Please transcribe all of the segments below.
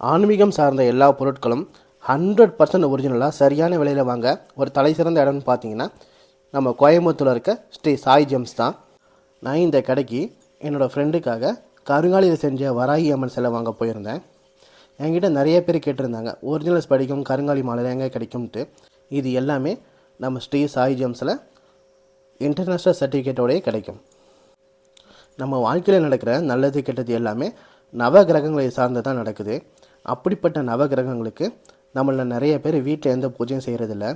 ஆன்மீகம் சார்ந்த எல்லா பொருட்களும் ஹண்ட்ரட் பர்சன்ட் ஒரிஜினலாக சரியான விலையில் வாங்க ஒரு தலை சிறந்த இடம்னு பார்த்தீங்கன்னா நம்ம கோயம்புத்தூரில் இருக்க ஸ்ரீ சாய் ஜெம்ஸ் தான். நான் இந்த கடைக்கு என்னோடய ஃப்ரெண்டுக்காக கருங்காலியில் செஞ்ச வராகி அம்மன் சிலை வாங்க போயிருந்தேன். என்கிட்ட நிறைய பேர் கேட்டிருந்தாங்க ஒரிஜினல்ஸ் படிக்கும் கருங்காலி மாலை எங்கே கிடைக்கும்ட்டு? இது எல்லாமே நம்ம ஸ்ரீ சாய் ஜெம்ஸில் இன்டர்நேஷ்னல் சர்டிஃபிகேட்டோடயே கிடைக்கும். நம்ம வாழ்க்கையில் நடக்கிற நல்லது கெட்டது எல்லாமே நவ கிரகங்களை சார்ந்து தான் நடக்குது. அப்படிப்பட்ட நவ கிரகங்களுக்கு நம்மள நிறைய பேர் வீட்டில் எந்த பூஜையும் செய்கிறதில்ல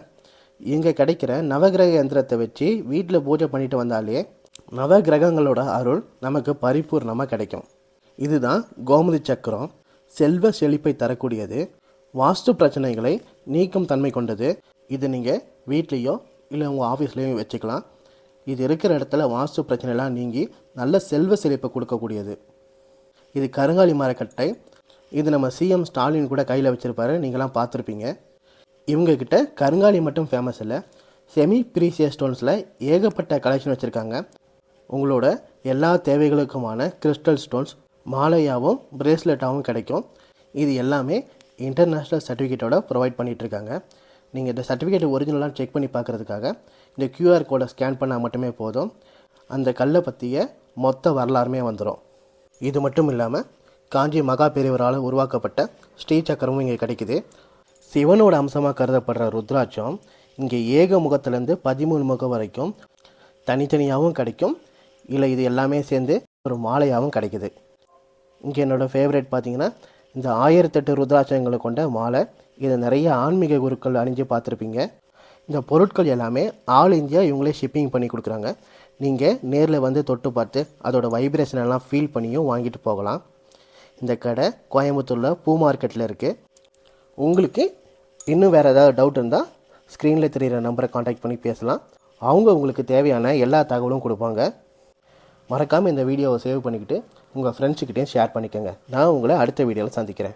இங்கே கிடைக்கிற நவகிரக யந்திரத்தை வச்சு வீட்டில் பூஜை பண்ணிட்டு வந்தாலே நவ கிரகங்களோட அருள் நமக்கு பரிபூர்ணமாக கிடைக்கும். இதுதான் கோமதி சக்கரம். செல்வ செழிப்பை தரக்கூடியது. வாஸ்து பிரச்சனைகளை நீக்கும் தன்மை கொண்டது. இது நீங்கள் வீட்லேயோ இல்லை உங்கள் ஆஃபீஸ்லேயும் வச்சுக்கலாம். இது இருக்கிற இடத்துல வாஸ்து பிரச்சனைலாம் நீங்கி நல்ல செல்வ செழிப்பை கொடுக்கக்கூடியது. இது கருங்காலி மரக்கட்டை. இது நம்ம சிஎம் ஸ்டாலின் கூட கையில் வச்சுருப்பாரு. நீங்களாம் பார்த்துருப்பீங்க. இவங்கக்கிட்ட கருங்காலி மட்டும் ஃபேமஸ் இல்லை. செமி ப்ரீசியஸ் ஸ்டோன்ஸில் ஏகப்பட்ட கலெக்ஷன் வச்சுருக்காங்க. உங்களோட எல்லா தேவைகளுக்குமான கிறிஸ்டல் ஸ்டோன்ஸ் மாலையாகவும் பிரேஸ்லெட்டாகவும் கிடைக்கும். இது எல்லாமே இன்டர்நேஷ்னல் சர்டிஃபிகேட்டோட ப்ரொவைட் பண்ணிகிட்ருக்காங்க நீங்கள் இந்த சர்டிஃபிகேட் ஒரிஜினலாக செக் பண்ணி பார்க்குறதுக்காக இந்த கியூஆர் கோடை ஸ்கேன் பண்ணால் மட்டுமே போதும். அந்த கல்லை பற்றிய மொத்த வரலாறுமே வந்துடும் இது மட்டும் இல்லாமல் காஞ்சி மகா பெரியவரால் உருவாக்கப்பட்ட ஸ்ரீ சக்கரமும் இங்கே கிடைக்குது. சிவனோட அம்சமாக கருதப்படுற ருத்ராட்சம் இங்கே ஏக முகத்துலேருந்து பதிமூணு முகம் வரைக்கும் தனித்தனியாகவும் கிடைக்கும். இல்லை இது எல்லாமே சேர்ந்து ஒரு மாலையாகவும் கிடைக்குது. இங்கே என்னோடய ஃபேவரேட் பார்த்தீங்கன்னா இந்த ஆயிரத்தெட்டு ருத்ராட்சங்களை கொண்ட மாலை. இதை நிறைய ஆன்மீக குருக்கள் அணிஞ்சு பார்த்துருப்பீங்க. இந்த பொருட்கள் எல்லாமே ஆல் இந்தியா இவங்களே ஷிப்பிங் பண்ணி கொடுக்குறாங்க. நீங்கள் நேரில் வந்து தொட்டு பார்த்து அதோடய வைப்ரேஷன் எல்லாம் ஃபீல் பண்ணியும் வாங்கிட்டு போகலாம். இந்த கடை கோயம்புத்தூரில் பூ மார்க்கெட்டில் இருக்குது உங்களுக்கு இன்னும் வேறு ஏதாவது டவுட் இருந்தால் ஸ்க்ரீனில் தெரிகிற நம்பரை காண்டாக்ட் பண்ணி பேசலாம். அவங்க உங்களுக்கு தேவையான எல்லா தகவலும் கொடுப்பாங்க. மறக்காமல் இந்த வீடியோவை சேவ் பண்ணிக்கிட்டு உங்கள் ஃப்ரெண்ட்ஸுக்கிட்டையும் ஷேர் பண்ணிக்கோங்க. நான் உங்களை அடுத்த வீடியோவில் சந்திக்கிறேன்.